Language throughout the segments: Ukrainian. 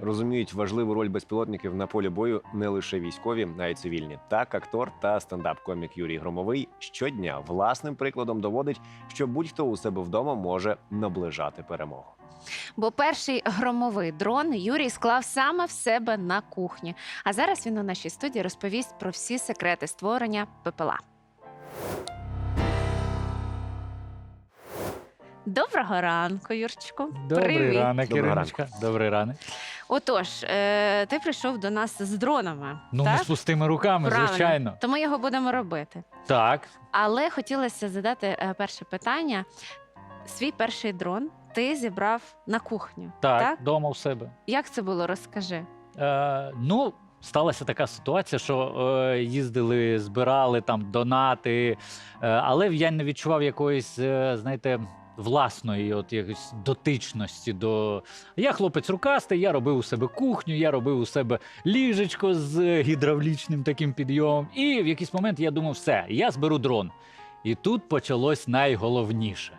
Розуміють важливу роль безпілотників на полі бою не лише військові, а й цивільні. Так, актор та стендап-комік Юрій Громовий щодня власним прикладом доводить, що будь-хто у себе вдома може наближати перемогу. Бо перший громовий дрон Юрій склав саме в себе на кухні. А зараз він у нашій студії розповість про всі секрети створення ППЛА. Доброго ранку, Юрчику. Добрий Привіт. ранок, Доброго Іриночка. Добрий ранок. Отож, е, ти прийшов до нас з дронами. Ну, так? ми з пустими руками, Правильно. звичайно. То ми його будемо робити. Так. Але хотілося задати е, перше питання. Свій перший дрон ти зібрав на кухню. Так, так? вдома у себе. Як це було? Розкажи. Е, ну, сталася така ситуація, що е, їздили, збирали там донати, е, але я не відчував якоїсь, е, знаєте. Власної от якоїсь дотичності до я хлопець рукастий, я робив у себе кухню, я робив у себе ліжечко з гідравлічним таким підйомом. І в якийсь момент я думав, все, я зберу дрон. І тут почалось найголовніше.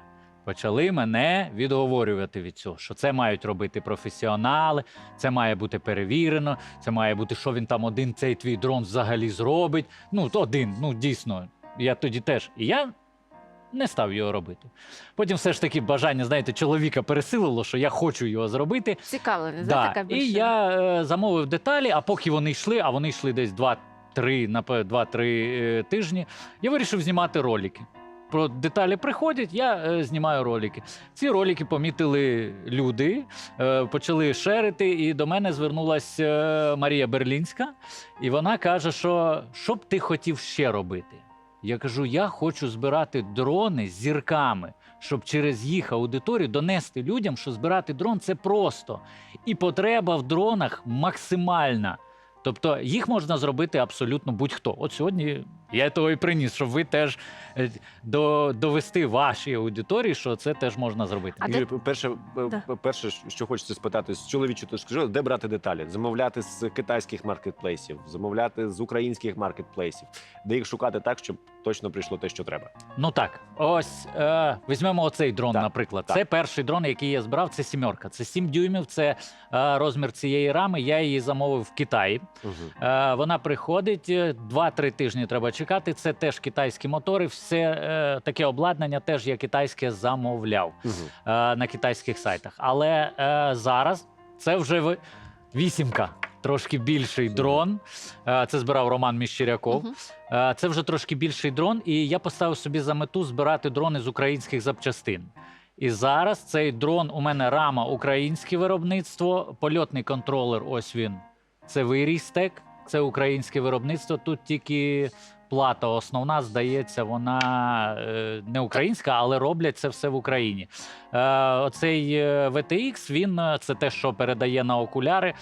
Почали мене відговорювати від цього, що це мають робити професіонали, це має бути перевірено, це має бути, що він там один цей твій дрон взагалі зробить. Ну, то один, ну дійсно, я тоді теж. І я не став його робити. Потім все ж таки бажання, знаєте, чоловіка пересилило, що я хочу його зробити. Цікавлений, Да. така І я е, замовив деталі, а поки вони йшли, а вони йшли десь 2-3 на 2-3 е, тижні, я вирішив знімати ролики. Про деталі приходять, я е, знімаю ролики. Ці ролики помітили люди, е, почали шерити, і до мене звернулася е, Марія Берлінська, і вона каже, що що б ти хотів ще робити? Я кажу: я хочу збирати дрони з зірками, щоб через їх аудиторію донести людям, що збирати дрон це просто. І потреба в дронах максимальна. Тобто їх можна зробити абсолютно будь-хто. От сьогодні я того і приніс, щоб ви теж е, до, довести вашій аудиторії, що це теж можна зробити. А Юрій, перше, е, Да. перше, що хочеться спитати з чоловічого точки зору, де брати деталі? Замовляти з китайських маркетплейсів, замовляти з українських маркетплейсів, де їх шукати так, щоб точно прийшло те, що треба. Ну так, ось е, візьмемо оцей дрон, Так, наприклад. так. Це перший дрон, який я збирав. Це сімерка. Це 7 дюймів. Це е, розмір цієї рами. Я її замовив в Китаї. Угу. Е, вона приходить е, 2-3 тижні. Треба чекати. Це теж китайські мотори. Все е, таке обладнання теж я китайське замовляв Угу. е, на китайських сайтах. Але е, зараз це вже вісімка. Трошки більший дрон. Е, Це збирав Роман Міщиряков. Е, Це вже трошки більший дрон, і я поставив собі за мету збирати дрони з українських запчастин. І зараз цей дрон у мене рама українське виробництво, польотний контролер. Ось він. Це вирістек, це українське виробництво. Тут тільки плата основна, здається, вона е, не українська, але роблять це все в Україні. Е, Оцей е, VTX, він це те, що передає на окуляри.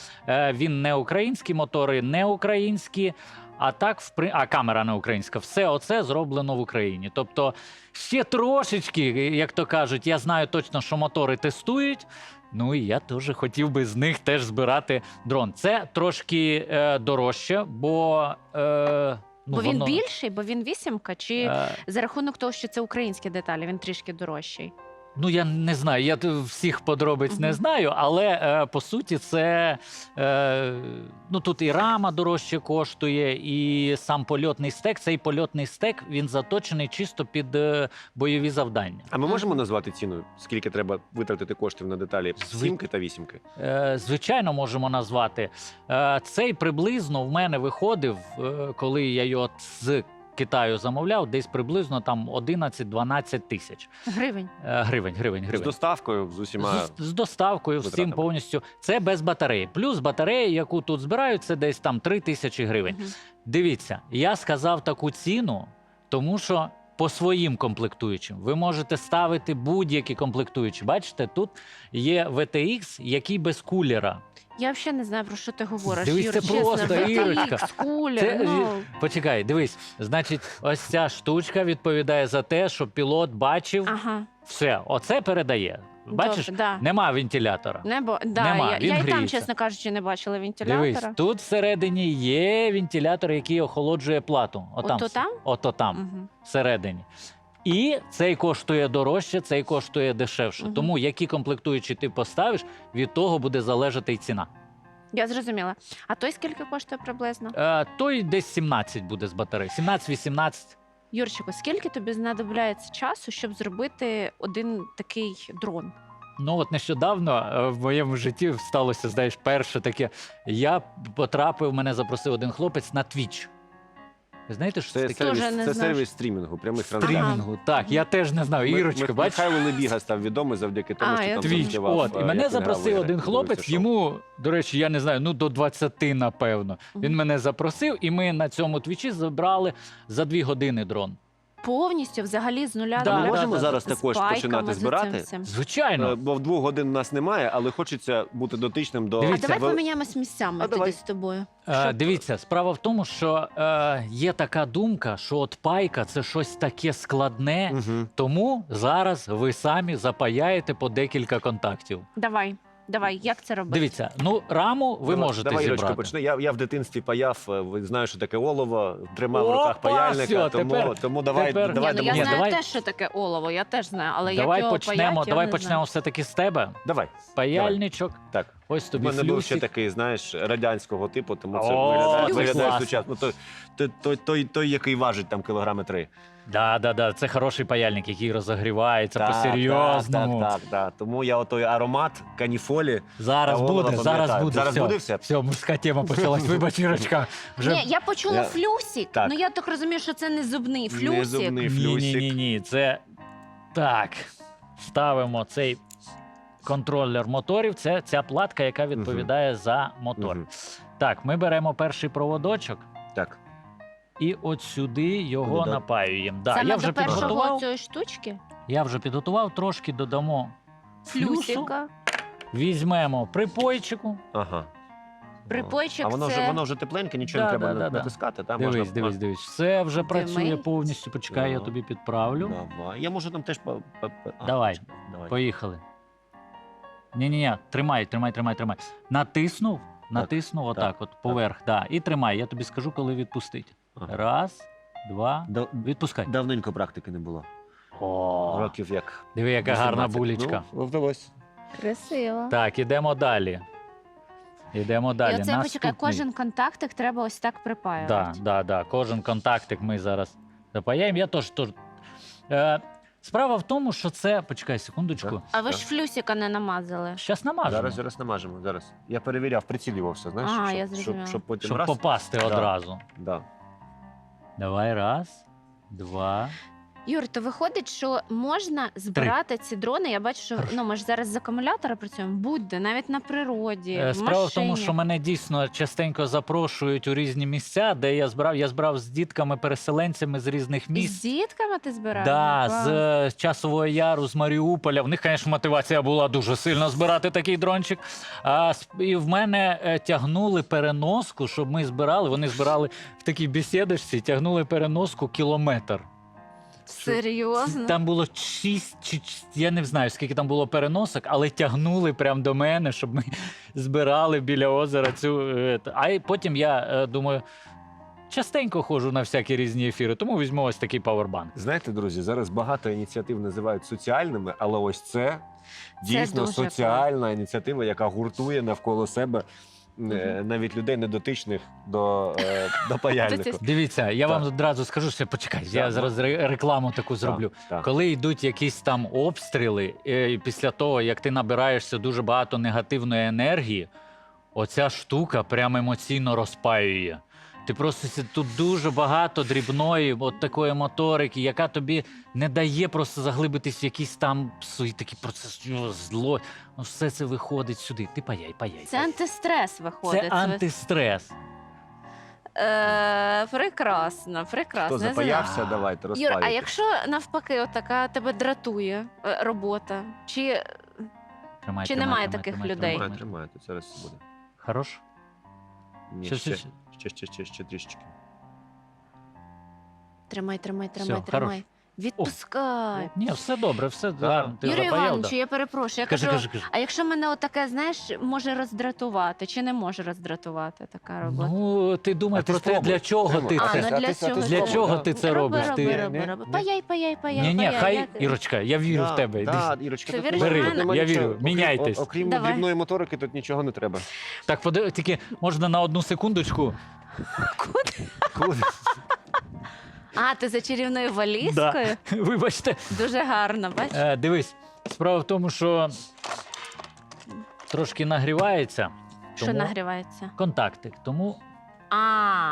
Він не українські мотори, не українські. А так, в при... а камера не українська. Все оце зроблено в Україні. Тобто, ще трошечки, як то кажуть, я знаю точно, що мотори тестують. Ну і я теж хотів би з них теж збирати дрон. Це трошки е, дорожче, бо. Е, ну, бо він воно, більший, бо він вісімка, чи Е, за рахунок того, що це українські деталі, він трішки дорожчий. Ну, я не знаю, я всіх подробиць не знаю, але е, по суті, це е, ну тут і рама дорожче коштує, і сам польотний стек. Цей польотний стек він заточений чисто під е, бойові завдання. А ми можемо назвати ціну, скільки треба витратити коштів на деталі сімки та вісімки? Е, звичайно, можемо назвати. Е, цей приблизно в мене виходив, е, коли я його з Китаю замовляв, десь приблизно там 11-12 тисяч Гривень. е, гривень. Гривень, З гривень. доставкою, з усіма. З, з доставкою, всім витратами. повністю. Це без батареї. Плюс батарея, яку тут збирають, це десь там 3 тисячі гривень. Мгм. Дивіться, я сказав таку ціну, тому що по своїм комплектуючим ви можете ставити будь-які комплектуючі. Бачите, тут є VTX, який без кулера. Я взагалі не знаю, про що ти говориш. Дивись, Юр, це чесно, просто, VTX, Ірочка. кулер, Це- ну. Почекай, дивись, значить, ось ця штучка відповідає за те, що пілот бачив Ага. все. Оце передає. Бачиш, Добре, да. нема вентилятора. Небо, да, Нема, я, він я і там, гріється. чесно кажучи, не бачила Дивись, тут всередині є вентилятор, який охолоджує плату. Отам. Ото там? Ото там, Мгм. всередині. І цей коштує дорожче, цей коштує дешевше. Мгм. Тому які комплектуючі ти поставиш, від того буде залежати й ціна. Я зрозуміла. А той скільки коштує приблизно? Е, той десь 17 буде з батареї. 17-18. Юрчику, скільки тобі знадобляється часу, щоб зробити один такий дрон? Ну от нещодавно е, в моєму житті сталося, знаєш, перше таке. Я потрапив, мене запросив один хлопець на Twitch. Ви знаєте, що це, Це, таке? сервіс, не це сервіс стрімінгу, прямих трансляцій. Стрімінгу. Так, я теж не знав. Ми- Ірочка, Ми- бачиш? Михайло Лебіга став відомий завдяки тому, А, що я там. Твіч, транслював, от, е, і мене як він запросив грав один ігри. хлопець, Дивився шоу. йому, до речі, я не знаю, ну до 20, напевно. Він Мгм. мене запросив, і ми на цьому твічі забрали за дві години дрон. Повністю взагалі з нуля Да, до да, нуля. можемо да, зараз з також пайками, починати з збирати. всім. Звичайно. Е, Бо в двох годин нас немає, але хочеться бути дотичним до А Дивіться, давай поміняємось місцями А тоді давай. з тобою. Е, Щоб- Дивіться, справа в тому, що е, є така думка, що от пайка це щось таке складне, Мгм. тому зараз ви самі запаяєте по декілька контактів. Давай, давай, як це робити? Дивіться, ну раму ви Давай- можете Давай, Ірочка, зібрати. почни. Я, я в дитинстві паяв, е, ви знаю, що таке олово, тримав в Опа, руках паяльника, всьо, тому, тепер- тому давай, тепер- давай, Ні, ну, я Ні, знаю давай- теж, що таке олово, я теж знаю, але давай як його почнемо, паять, я давай не почнемо все-таки з тебе. давай. Паяльничок. Так. Ось У тобі мене був ще флюсик. такий, знаєш, радянського типу, тому це О, виглядає, це виглядає класно. сучасно. Той, той, той, той, той, який важить там кілограми три. Да, да, да. Це хороший паяльник, який розогрівається Так, по-серйозному. Так, так, так. Тому я отой аромат каніфолі. Зараз буде, зараз пам'ятаю. буде. Зараз все. буде все? Все, мужська тема почалась. Вибач, Ірочка. Вже... Ні, я почула Я- флюсик. Так. Ну я так розумію, що це не зубний Не флюсик. зубний Ні, флюсик. ні, ні, ні. Це так. Ставимо цей контролер моторів. Це ця платка, яка відповідає за мотор. Мгм. Так, ми беремо перший проводочок Так. і от сюди його Куди, да? напаюємо. Да, Саме я вже до першого підготував. цієї штучки. Я вже підготував, трошки додамо флюсу. Флюсика. Візьмемо припойчику. Ага. Припойчик а воно це- вже воно вже тепленьке, нічого Да, не треба да, да, да. натискати. Та, Дивись, можна, дивись, дивись. Все вже працює Димить. повністю. Почекай, я тобі підправлю. Давай. Я можу там теж по, по, по- а, Давай. давай. Поїхали. Ні, ні, ні, тримай, тримай, тримай, тримай. Натиснув, натиснув отак, от поверх. Да. І тримай. Я тобі скажу, коли відпустити. Ага. Раз, два. Да- Відпускай. Давненько практики не було. О, Років як. диви, яка гарна булічка. Ну, вдалося. Красиво. Так, ідемо далі. Ідемо далі. І оце почекай, кожен контактик треба ось так Да, припаювати. да, да. Кожен контактик ми зараз запаяємо. Я теж теж. Е, справа в тому, що це. Почекай секундочку. А ви ж флюсика не намазали. Щас намажемо. Зараз, зараз намажемо. Зараз. Я перевіряв, прицілювався, знаєш, А, щоб, я щоб, щоб потім Щоб раз. попасти Да. одразу. Да. Давай, раз, два. Юр, то виходить, що можна збирати ці дрони. Я бачу, що ну ми ж зараз з акумулятора працюємо, будь-де, навіть на природі. Е, Справа в тому, що мене дійсно частенько запрошують у різні місця, де я збирав. Я збирав з дітками-переселенцями з різних з дітками ти збираєш? Да, Клас. з е, часового яру, з Маріуполя. В них, звісно, мотивація була дуже сильно збирати такий дрончик. А і в мене е, тягнули переноску, щоб ми збирали. Вони збирали в такій бесідочці, тягнули переноску кілометр. Серйозно? Там було шість чи ч- я не знаю, скільки там було переносок, але тягнули прямо до мене, щоб ми збирали біля озера цю. е, т- А й потім я е, думаю. Частенько ходжу на всякі різні ефіри, тому візьму ось такий павербанк. Знаєте, друзі, зараз багато ініціатив називають соціальними, але ось це дійсно дуже соціальна ініціатива, яка гуртує навколо себе е, навіть людей недотичних до, е, до паяльнику. Дивіться, я Так. вам одразу скажу, що почекай, Так, я ну. зараз ре- рекламу таку зроблю. Так, так. Коли йдуть якісь там обстріли, е, і після того, як ти набираєшся дуже багато негативної енергії, оця штука прямо емоційно розпаює. Ти просто сі- тут дуже багато дрібної, от такої моторики, яка тобі не дає просто заглибитись в якісь там свої такі процеси о, зло. Ну, все це виходить сюди. Ти паяй, паяй. Це антистрес виходить. Це антистрес. Е, прекрасно, прекрасно. Хто Я запаявся, давайте Юр, розпалюйте. а якщо навпаки, отака тебе дратує е, робота, чи Тримай, Чи тримай, немає тримай, таких тримай, людей? тримай, Тримай, тримай. тримай, тут зараз буде. Хорош? Ні, ще, що, ще, ще, ще, ще трішечки. тримай, тримай, Всьо, тримай, хорош. Відпускай. Ні, все добре, все гарно. Ти Юрію запаяв, да. Я перепрошую. Я Кажи, кажу, кажи, кажи. а якщо мене отаке, знаєш, може роздратувати, чи не може роздратувати така робота? Ну, ти думай А ти про те, спробуй. для чого ти А, А, це. ну для ти- цього. Для спробуй, чого да. ти це роби, робиш? Роби, Ти- роби, Ні, роби. ні. Паяй, паяй, паяй. Ні, ні, паяй. хай, Я- Ірочка, я вірю в тебе. Да, Ірочка, тут віриш нема- в мене? Я нічого. вірю. Окрім- Міняйтесь. о- Окрім Давай. дрібної моторики, тут нічого не треба. Так, поди- тільки можна на одну секундочку. Куди? А, ти за чарівною валізкою? Да. Вибачте. Дуже гарно, бачиш? Е, дивись, справа в тому, що трошки нагрівається. Що тому нагрівається? Контактик. Тому А,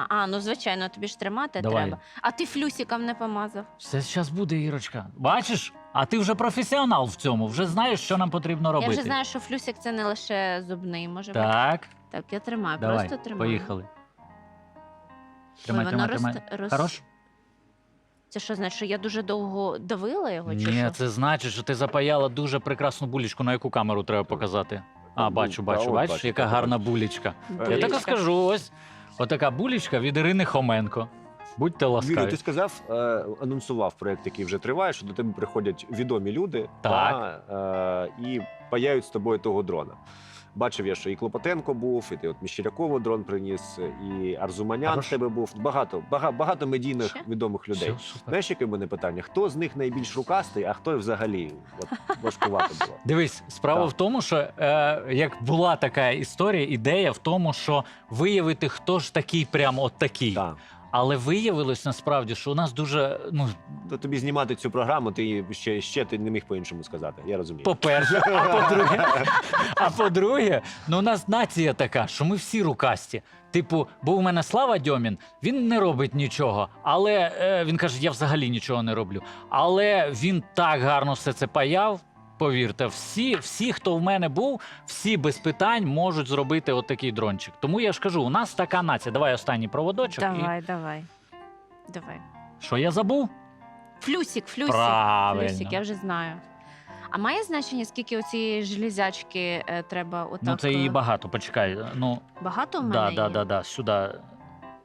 а, ну звичайно, тобі ж тримати Давай. треба. А ти флюсиком не помазав. все зараз буде, Ірочка. Бачиш? А ти вже професіонал в цьому, вже знаєш, що нам потрібно робити. Я вже знаю, що флюсик це не лише зубний, може бути. Так, Так, я тримаю, давай, просто тримаю. поїхали. Ой, Тримай, воно тримай, тримай. роз- роз- Хорош? Це що значить, що я дуже довго давила його? Чи Ні, що? це значить, що ти запаяла дуже прекрасну булічку, на яку камеру треба показати. А, Ну, бачу, бачу, от бачиш, яка гарна бачу. булічка. Я Булічка. так скажу, ось. Отака булічка від Ірини Хоменко. Будьте Юрій, ласкаві. ти сказав, е, анонсував проект, який вже триває, що до тебе приходять відомі люди Так. та, е, і паяють з тобою того дрона. Бачив я, що і Клопотенко був, і ти от Міщерякову дрон приніс, і Арзуманян в тебе був. Багато, багато, багато медійних Ще? відомих людей. Все. Знаєш, яке в мене питання? Хто з них найбільш рукастий, а хто взагалі от, важкувато було? Дивись, справа Так. в тому, що е, як була така історія, ідея в тому, що виявити, хто ж такий, прямо от такий. Так. Але виявилось насправді, що у нас дуже ну То тобі знімати цю програму, ти ще, ще ти не міг по-іншому сказати. Я розумію. по-перше, а по-друге, а по-друге, ну у нас нація така, що ми всі рукасті. Типу, бо у мене Слава Дьомін, він не робить нічого, але е, він каже: я взагалі нічого не роблю. Але він так гарно все це паяв. Повірте, всі, всі, хто в мене був, всі без питань можуть зробити от такий дрончик. Тому я ж кажу, у нас така нація. Давай останній проводочок. Давай, давай. Давай. Що я забув? Флюсик, флюсик. Правильно. Флюсик, я вже знаю. А має значення, скільки оцієї железячки е, треба отак? ну це її е, багато. Почекай. Ну Багато в мене да, да, да, да. Сюди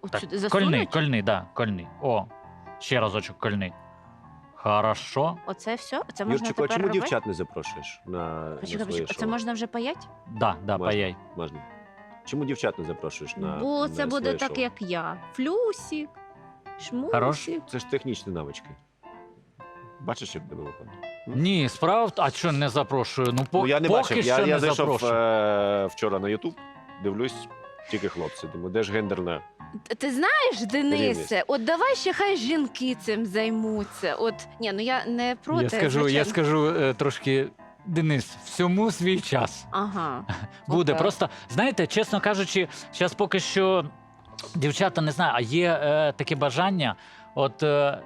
От Так, сюди Кольний, кольний, да, кольний. О, ще разочок кольний. Хорошо. Оце все? Це можна Юрчику, а тепер чому робити? дівчат не запрошуєш на, на Почекай, своє почекай, шоу? це можна вже паять? Да, да, Можна. паяй. Можна. Чому дівчат не запрошуєш на Бо на це буде своє так, шоу? як я. Флюсик, шмусик. Хорош. Це ж технічні навички. Бачиш, як тебе виходить? Ні, справа в т- а що не запрошую? Ну, по, ну, я не поки бачив. що Я, не зайшов запрошую. е, вчора на Ютуб, дивлюсь, тільки хлопці. Думаю, де ж гендерна? Т- Ти знаєш, Денисе, Рівність. от давай ще хай жінки цим займуться. От ні, ну я не проти. я скажу, я звичайно. скажу е, трошки. Денис, всьому свій час Ага. буде. Окей. Просто знаєте, чесно кажучи, зараз поки що дівчата не знаю, а є е, таке бажання. От е,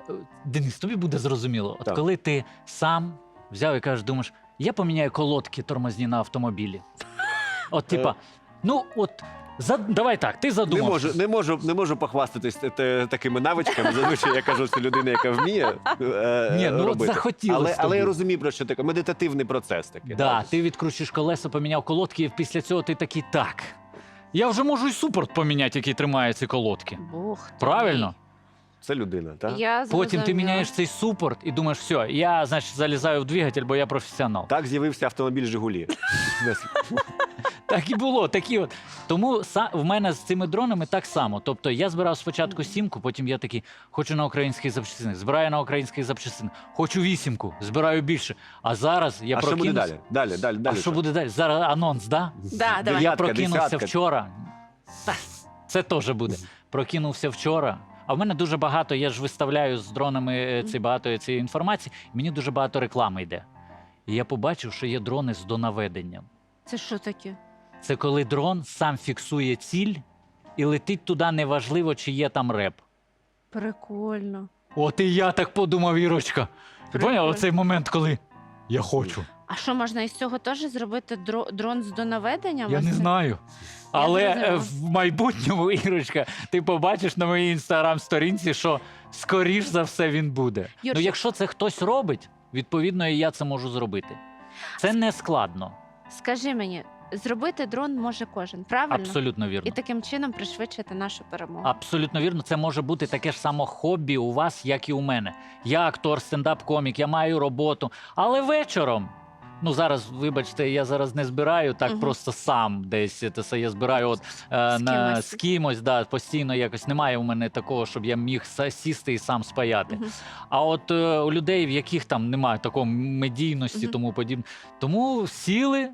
Денис, тобі буде зрозуміло. От Так. коли ти сам взяв і кажеш, думаєш, я поміняю колодки тормозні на автомобілі. От, типа, ну от за, давай так, ти Не задумав. можу, не можу, не можу похвастатись те- те- такими навичками. Зазвичай я кажу, це людина, яка вміє е, Ні, ну от робити. захотілося Але, але я розумію, про що таке медитативний процес такий. Да, ти відкручуєш колесо, поміняв колодки, і після цього ти такий так. Я вже можу і супорт поміняти, який тримає ці колодки. Бог. ти Правильно? Це людина, так? Я Потім ти зрозуміла. міняєш цей супорт і думаєш, все, я, значить, залізаю в двигатель, бо я професіонал. Так з'явився автомобіль Жигулі. Так і було, такі от. Тому са- в мене з цими дронами так само. Тобто я збирав спочатку сімку, потім я такий, хочу на українських запчастинах, збираю на українських запчастинах, хочу вісімку, збираю більше. А зараз я а що буде прокинувся. далі? Далі, далі, далі. А що буде далі? Зараз анонс, да? Да, давай. Я Дев'ятка, прокинувся десятка. вчора. Та, це теж буде. Прокинувся вчора. А в мене дуже багато, я ж виставляю з дронами е, ці багато цієї інформації, мені дуже багато реклами йде. І я побачив, що є дрони з донаведенням. Це що таке? Це коли дрон сам фіксує ціль і летить туди, неважливо, чи є там реп. Прикольно. От і я так подумав, Ірочка. Ти Прикольно. поняв оцей момент, коли я хочу. А що можна із цього теж зробити дро- дрон з донаведенням? Я не знаю. Але е, зрозуміла. в майбутньому, Ірочка, ти побачиш на моїй інстаграм-сторінці, що скоріш за все він буде. Ну, Юрчик. якщо це хтось робить, відповідно, і я це можу зробити. Це не складно. Скажи мені, зробити дрон може кожен, правильно? Абсолютно вірно. І таким чином пришвидшити нашу перемогу. Абсолютно вірно, це може бути таке ж само хобі у вас, як і у мене. Я актор, стендап-комік, я маю роботу, але вечором. Ну зараз, вибачте, я зараз не збираю так Мгм. просто сам десь. Це все я збираю от е, З на кимось. з кимось. Да, постійно якось немає у мене такого, щоб я міг сісти і сам спаяти. Мгм. А от е, у людей, в яких там немає такої медійності, Мгм. тому подібне, тому сіли.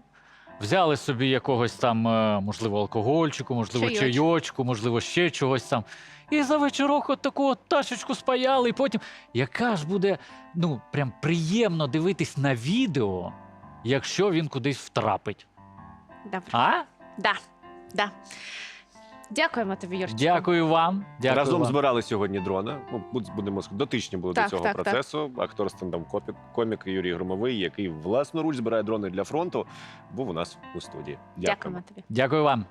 Взяли собі якогось там, е, можливо, алкогольчику, можливо, чайочку, можливо, ще чогось там. І за вечорок от таку от ташечку спаяли, і потім. Яка ж буде ну, прям приємно дивитись на відео, якщо він кудись втрапить. Добре. А? Да. Да. Дякуємо тобі, Юрчику. Дякую вам. Дякую Разом вам. збирали сьогодні дрона. Ну, будь- будемо ск- дотичні були Так, до цього так, так. процесу. Актор стендап комік комік Юрій Громовий, який власноруч збирає дрони для фронту, був у нас у студії. Дякуємо тобі. Дякую вам.